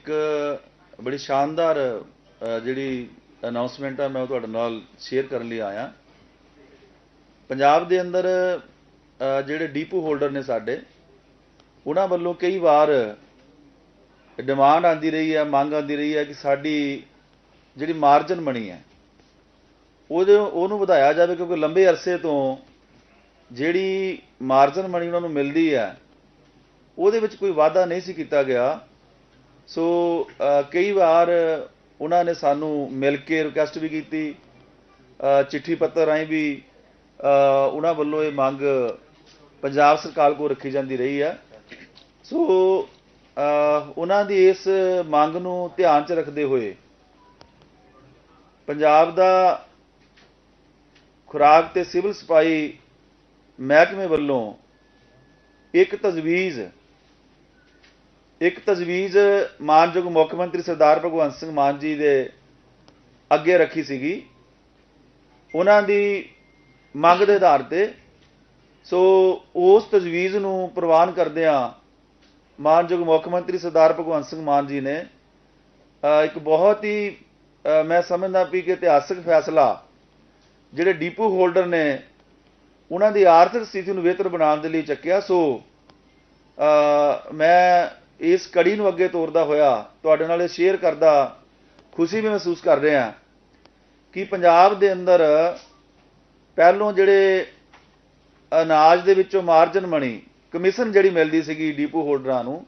ਇੱਕ ਬੜੀ ਸ਼ਾਨਦਾਰ ਜਿਹੜੀ ਅਨਾਉਂਸਮੈਂਟ ਆ, ਮੈਂ ਉਹ ਤੁਹਾਡੇ ਨਾਲ ਸ਼ੇਅਰ ਕਰਨ ਲਈ ਆਇਆ। ਪੰਜਾਬ ਦੇ ਅੰਦਰ ਜਿਹੜੇ ਡੀਪੂ ਹੋਲਡਰ ਨੇ ਸਾਡੇ, ਉਹਨਾਂ ਵੱਲੋਂ ਕਈ ਵਾਰ ਡਿਮਾਂਡ ਆਂਦੀ ਰਹੀ ਹੈ, ਮੰਗ ਆਂਦੀ ਰਹੀ ਹੈ ਕਿ ਸਾਡੀ ਜਿਹੜੀ ਮਾਰਜਨ ਮਣੀ ਹੈ, ਉਹਦੇ, ਉਹਨੂੰ ਵਧਾਇਆ ਜਾਵੇ ਕਿਉਂਕਿ ਲੰਬੇ ਅਰਸੇ ਤੋਂ ਜਿਹੜੀ ਮਾਰਜਨ ਮਣੀ ਉਹਨਾਂ ਨੂੰ ਮਿਲਦੀ ਹੈ, ਉਹਦੇ ਵਿੱਚ ਕੋਈ ਵਾਅਦਾ ਨਹੀਂ ਸੀ ਕੀਤਾ ਗਿਆ। ਸੋ ਕਈ ਵਾਰ ਉਹਨਾਂ ਨੇ ਸਾਨੂੰ ਮਿਲ ਕੇ ਰਿਕੁਐਸਟ ਵੀ ਕੀਤੀ ਚਿੱਠੀ ਪੱਤਰ ਰਾਹੀਂ ਵੀ ਉਹਨਾਂ ਵੱਲੋਂ ਇਹ ਮੰਗ ਪੰਜਾਬ ਸਰਕਾਰ ਕੋਲ ਰੱਖੀ ਜਾਂਦੀ ਰਹੀ ਹੈ ਸੋ ਉਹਨਾਂ ਦੀ ਇਸ ਮੰਗ ਨੂੰ ਧਿਆਨ 'ਚ ਰੱਖਦੇ ਹੋਏ ਪੰਜਾਬ ਦਾ ਖੁਰਾਕ ਤੇ ਸਿਵਲ ਸਫ਼ਾਈ ਮਹਿਕਮੇ ਵੱਲੋਂ ਇੱਕ ਤਜਵੀਜ਼ ਇੱਕ ਤਜਵੀਜ਼ ਮਾਨਯੋਗ ਮੁੱਖ ਮੰਤਰੀ ਸਰਦਾਰ ਭਗਵੰਤ ਸਿੰਘ ਮਾਨ ਜੀ ਦੇ ਅੱਗੇ ਰੱਖੀ ਸੀਗੀ। ਉਹਨਾਂ ਦੀ ਮੰਗ ਦੇ ਆਧਾਰ ਤੇ। ਸੋ ਉਸ ਤਜਵੀਜ਼ ਨੂੰ ਪ੍ਰਵਾਨ ਕਰਦਿਆਂ ਮਾਨਯੋਗ ਮੁੱਖ ਮੰਤਰੀ ਸਰਦਾਰ ਭਗਵੰਤ ਸਿੰਘ ਮਾਨ ਜੀ ਨੇ ਇੱਕ ਬਹੁਤ ਹੀ ਮੈਂ ਸਮਝਦਾ ਵੀ ਕਿ ਇਤਿਹਾਸਕ ਫੈਸਲਾ ਜਿਹੜੇ ਡੀਪੂ ਹੋਲਡਰ ਨੇ ਉਹਨਾਂ ਦੀ ਆਰਥਿਕ ਸਥਿਤੀ ਨੂੰ ਬਿਹਤਰ ਬਣਾਉਣ ਦੇ ਲਈ ਚੱਕਿਆ। ਸੋ ਮੈਂ ਇਸ ਕੜੀ ਨੂੰ ਅੱਗੇ ਤੋਰਦਾ ਹੋਇਆ ਤੁਹਾਡੇ ਨਾਲ ਇਹ ਸ਼ੇਅਰ ਕਰਦਾ, ਖੁਸ਼ੀ ਵੀ ਮਹਿਸੂਸ ਕਰ ਰਿਹਾ ਕਿ ਪੰਜਾਬ ਦੇ ਅੰਦਰ ਪਹਿਲੋਂ ਜਿਹੜੇ ਅਨਾਜ ਦੇ ਵਿੱਚੋਂ ਮਾਰਜਨ ਮਣੀ ਕਮਿਸ਼ਨ ਜਿਹੜੀ ਮਿਲਦੀ ਸੀਗੀ ਡੀਪੂ ਹੋਲਡਰਾਂ ਨੂੰ,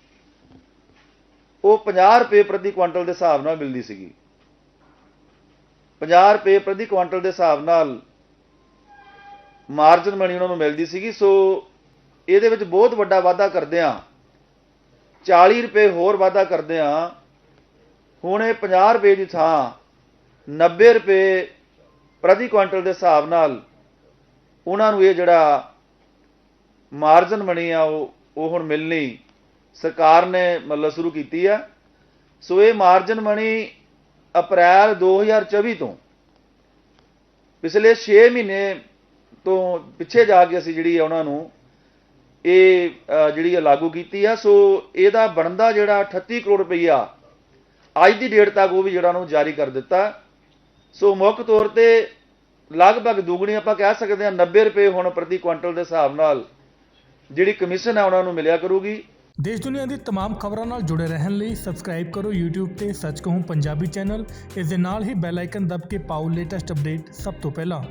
ਉਹ 50 ਰੁਪਏ ਪ੍ਰਤੀ ਕੁਇੰਟਲ ਦੇ ਹਿਸਾਬ ਨਾਲ ਮਿਲਦੀ ਸੀਗੀ। 50 ਰੁਪਏ ਪ੍ਰਤੀ ਕੁਇੰਟਲ ਦੇ ਹਿਸਾਬ ਨਾਲ ਮਾਰਜਨ ਮਣੀ ਉਹਨਾਂ ਨੂੰ ਮਿਲਦੀ ਸੀਗੀ, ਸੋ ਇਹਦੇ ਵਿੱਚ ਬਹੁਤ ਵੱਡਾ ਵਾਧਾ ਕਰਦੇ ਆ 40 ਰੁਪਏ ਹੋਰ ਵਾਧਾ ਕਰਦੇ ਆ ਹੁਣ ਇਹ 50 ਰੁਪਏ ਦੀ ਥਾਂ 90 ਰੁਪਏ ਪ੍ਰਤੀ ਕੁਇੰਟਲ ਦੇ ਹਿਸਾਬ ਨਾਲ ਉਹਨਾਂ ਨੂੰ ਇਹ ਜਿਹੜਾ ਮਾਰਜਨ ਬਣੀ ਆ, ਉਹ ਉਹ ਹੁਣ ਮਿਲਣੀ ਸਰਕਾਰ ਨੇ ਮਤਲਬ ਸ਼ੁਰੂ ਕੀਤੀ ਆ। ਸੋ ਇਹ ਮਾਰਜਨ ਬਣੀ ਅਪ੍ਰੈਲ 2024 ਤੋਂ। ਪਿਛਲੇ 6 ਮਹੀਨੇ ਤੋਂ ਪਿੱਛੇ ਜਾ ਕੇ ਅਸੀਂ ਜਿਹੜੀ ਆ ਉਹਨਾਂ ਨੂੰ ਇਹ ਅ, ਜਿਹੜੀ ਆ ਲਾਗੂ ਕੀਤੀ ਆ ਸੋ ਇਹਦਾ ਬਣਦਾ ਜਿਹੜਾ 38 ਕਰੋੜ ਰੁਪਈਆ ਅੱਜ ਦੀ ਡੇਟ ਤੱਕ ਉਹ ਵੀ ਜਿਹੜਾ ਨੂੰ ਜਾਰੀ ਕਰ ਦਿੱਤਾ ਸੋ ਮੁੱਖ ਤੌਰ ਤੇ ਲਗਭਗ ਦੁੱਗਣੀ ਆਪਾਂ ਕਹਿ ਸਕਦੇ ਹਾਂ 90 ਰੁਪਏ ਹੁਣ ਪ੍ਰਤੀ ਕੁਇੰਟਲ ਦੇ ਹਿਸਾਬ ਨਾਲ ਜਿਹੜੀ ਕਮਿਸ਼ਨ ਹੈ ਉਹਨਾਂ ਨੂੰ ਮਿਲਿਆ ਕਰੂਗੀ ਦੇਸ਼ ਦੁਨੀਆ ਦੀ तमाम ਖਬਰਾਂ ਨਾਲ ਜੁੜੇ ਰਹਿਣ ਲਈ ਸਬਸਕ੍ਰਾਈਬ ਕਰੋ YouTube ਤੇ ਸੱਚ ਕਹੂੰ ਪੰਜਾਬੀ ਚੈਨਲ ਇਸ ਦੇ ਨਾਲ ਹੀ ਬੈਲ ਆਈਕਨ ਦਬ ਕੇ ਪਾਓ ਲੇਟੈਸਟ ਅਪਡੇਟ ਸਭ ਤੋਂ ਪਹਿਲਾਂ